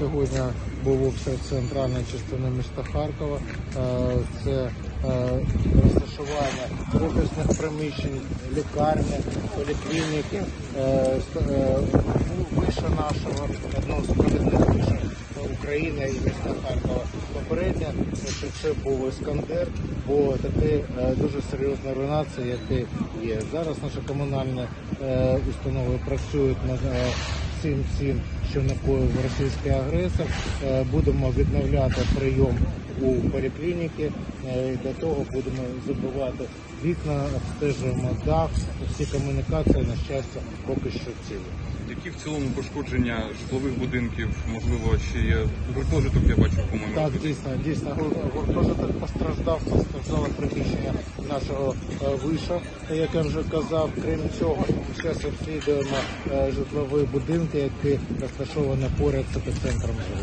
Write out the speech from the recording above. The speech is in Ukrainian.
сьогодні був обстріл центральної частини міста Харкова. Е, Це е, розташування офісних приміщень, лікарні, поліклініки, е, е, виша нашого, одного з провідних України і міста Харкова. Попередньо, що це був Іскандер, бо такі е, дуже серйозна руйнація, які є. Зараз наші комунальні установи працюють над цим всім, що накоїв російський агресор. Е, Будемо відновляти прийом у поліклініки. Е, Для того будемо забивати вікна, обстежуємо дах, всі комунікації, на щастя, поки що цілі. Які в цілому пошкодження житлових будинків, можливо, чи є гуртожиток, я бачу, по-моєму. Так, дійсно, дійсно, гур- гуртожиток постраждав, постраждало приміщення нашого е, виша, як я вже казав. Крім цього, зараз обслідуємо е, житлові будинки, які розташовані поряд з епіцентром зриву.